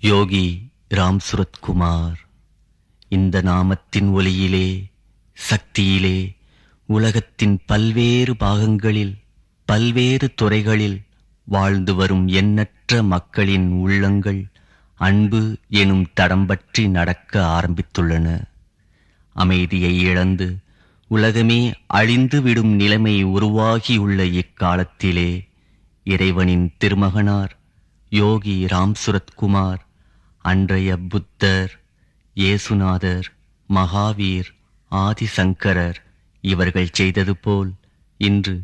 யோகி ராம் சுரத்குமார். இந்த நாமத்தின் ஒலியிலே சக்தியிலே உலகத்தின் பல்வேறு பாகங்களில் பல்வேறு துறைகளில் வாழ்ந்து வரும் எண்ணற்ற மக்களின் உள்ளங்கள் அன்பு எனும் தடம் பற்றி நடக்க ஆரம்பித்துள்ளன. அமைதியை இழந்து உலகமே அழிந்து விடும் நிலைமை உருவாகியுள்ள இக்காலத்திலே இறைவனின் திருமகனார் யோகி ராம் சுரத்குமார் அன்றைய புத்தர் இயேசுநாதர் மகாவீர் ஆதிசங்கரர் இவர்கள் செய்தது போல் இன்று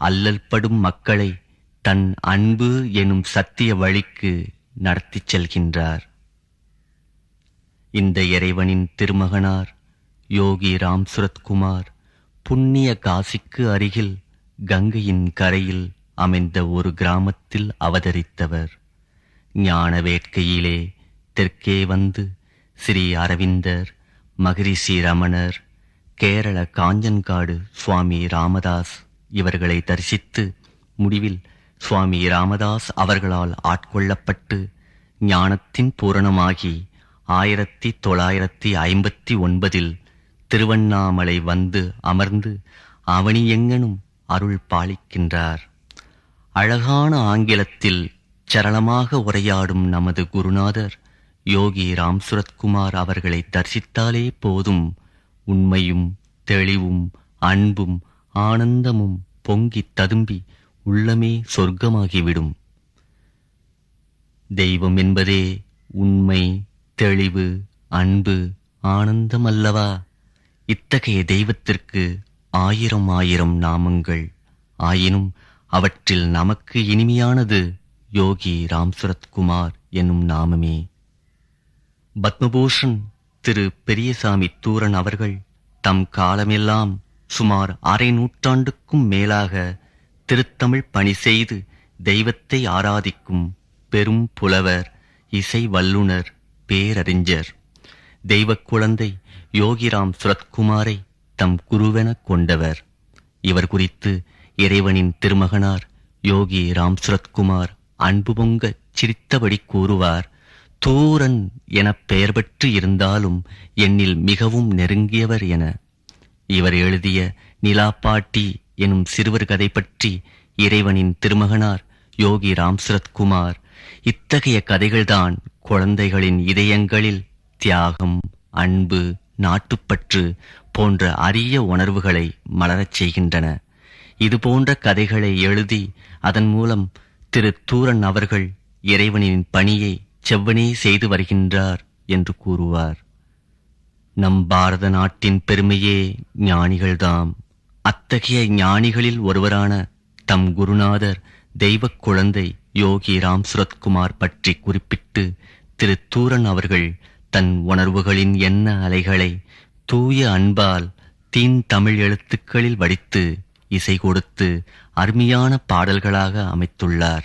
அல்லல்படும் மக்களை தன் அன்பு எனும் சத்திய வழிக்கு நடத்திச் செல்கின்றார். இந்த இறைவனின் திருமகனார் யோகி ராம் சுரத்குமார் புண்ணிய காசிக்கு அருகில் கங்கையின் கரையில் அமைந்த ஒரு கிராமத்தில் அவதரித்தவர். ஞான வேட்கையிலே தெற்கே வந்து ஸ்ரீ அரவிந்தர் மகரிஷி ரமணர் கேரள காஞ்சன்காடு சுவாமி ராமதாஸ் இவர்களை தரிசித்து முடிவில் சுவாமி ராமதாஸ் அவர்களால் ஆட்கொள்ளப்பட்டு ஞானத்தின் பூரணமாகி ஆயிரத்தி தொள்ளாயிரத்தி ஐம்பத்தி ஒன்பதில் திருவண்ணாமலை வந்து அமர்ந்து அவனி எங்கனும் அருள் பாலிக்கின்றார். அழகான ஆங்கிலத்தில் சரளமாக உரையாடும் நமது குருநாதர் யோகி ராம் சுரத்குமார் அவர்களை தரிசித்தாலே போதும். உண்மையும் தெளிவும் அன்பும் ஆனந்தமும் பொங்கித் ததும்பி உள்ளமே சொர்க்கமாகிவிடும். தெய்வம் என்பதே உண்மை தெளிவு அன்பு ஆனந்தம் அல்லவா இத்தகைய தெய்வத்திற்கு ஆயிரம் ஆயிரம் நாமங்கள். ஆயினும் அவற்றில் நமக்கு இனிமையானது யோகி ராம்சுரத்குமார் என்னும் நாமமே. பத்மபூஷன் திரு பெரியசாமி தூரன் அவர்கள் தம் காலமெல்லாம் சுமார் அரை நூற்றாண்டுக்கும் மேலாக திருத்தமிழ் பணி செய்து தெய்வத்தை ஆராதிக்கும் பெரும் புலவர் இசை வல்லுனர் பேரறிஞர். தெய்வக் குழந்தை யோகிராம் சுரத்குமாரை தம் குருவெனக் கொண்டவர். இவர் குறித்து இறைவனின் திருமகனார் யோகி ராம் சுரத்குமார் அன்பு பொங்க சிரித்தபடி கூறுவார். தூரன் எனப் பெயர் பெற்று இருந்தாலும் என்னில் மிகவும் நெருங்கியவர் என. இவர் எழுதிய நிலாப்பாட்டி எனும் சிறுவர் கதை பற்றி இறைவனின் திருமகனார் யோகி ராம்சரத்குமார். இத்தகைய கதைகள்தான் குழந்தைகளின் இதயங்களில் தியாகம் அன்பு நாட்டுப்பற்று போன்ற அரிய உணர்வுகளை மலரச் செய்கின்றன. இது போன்ற கதைகளை எழுதி அதன் மூலம் திரு தூரன் அவர்கள் இறைவனின் பணியை செவ்வனே செய்து வருகின்றார் என்று கூறுவார். நம் பாரத நாட்டின் பெருமையே ஞானிகள்தாம். அத்தகைய ஞானிகளில் ஒருவரான தம் குருநாதர் தெய்வக் குழந்தை யோகி ராம் சுரத்குமார் பற்றி குறிப்பிட்டு திரு தூரன் அவர்கள் தன் உணர்வுகளின் எண்ண அலைகளை தூய அன்பால் தீன் தமிழ் எழுத்துக்களில் வடித்து இசை கொடுத்து அருமையான பாடல்களாக அமைத்துள்ளார்.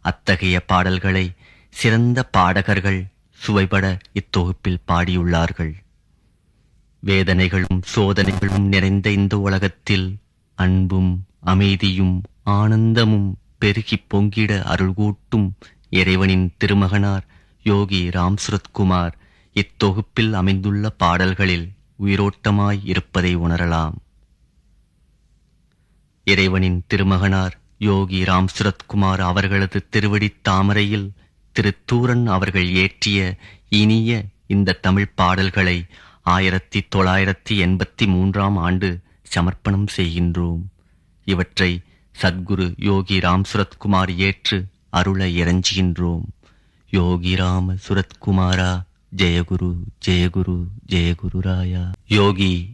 அத்தகைய பாடல்களை சிறந்த பாடகர்கள் சுவைபட இத்தொகுப்பில் பாடியுள்ளார்கள். வேதனைகளும் சோதனைகளும் நிறைந்த இந்த உலகத்தில் அன்பும் அமைதியும் ஆனந்தமும் பெருகிப் பொங்கிட அருள்கூட்டும் இறைவனின் திருமகனார் யோகி ராம்சுரத்குமார் இத்தொகுப்பில் அமைந்துள்ள பாடல்களில் உயிரோட்டமாய் இருப்பதை உணரலாம். இறைவனின் திருமகனார் யோகி ராம்சுரத்குமார் அவர்களது திருவடி தாமரையில் திரு தூரன் அவர்கள் ஏற்றிய இனிய இந்த தமிழ் பாடல்களை ஆயிரத்தி தொள்ளாயிரத்தி எண்பத்தி மூன்றாம் ஆண்டு சமர்ப்பணம் செய்கின்றோம். இவற்றை சத்குரு யோகி ராம் சுரத்குமார் ஏற்று அருள இறஞ்சுகின்றோம். யோகி ராம சுரத்குமாரா ஜெயகுரு ஜெயகுரு ஜெயகுரு ராயா. யோகி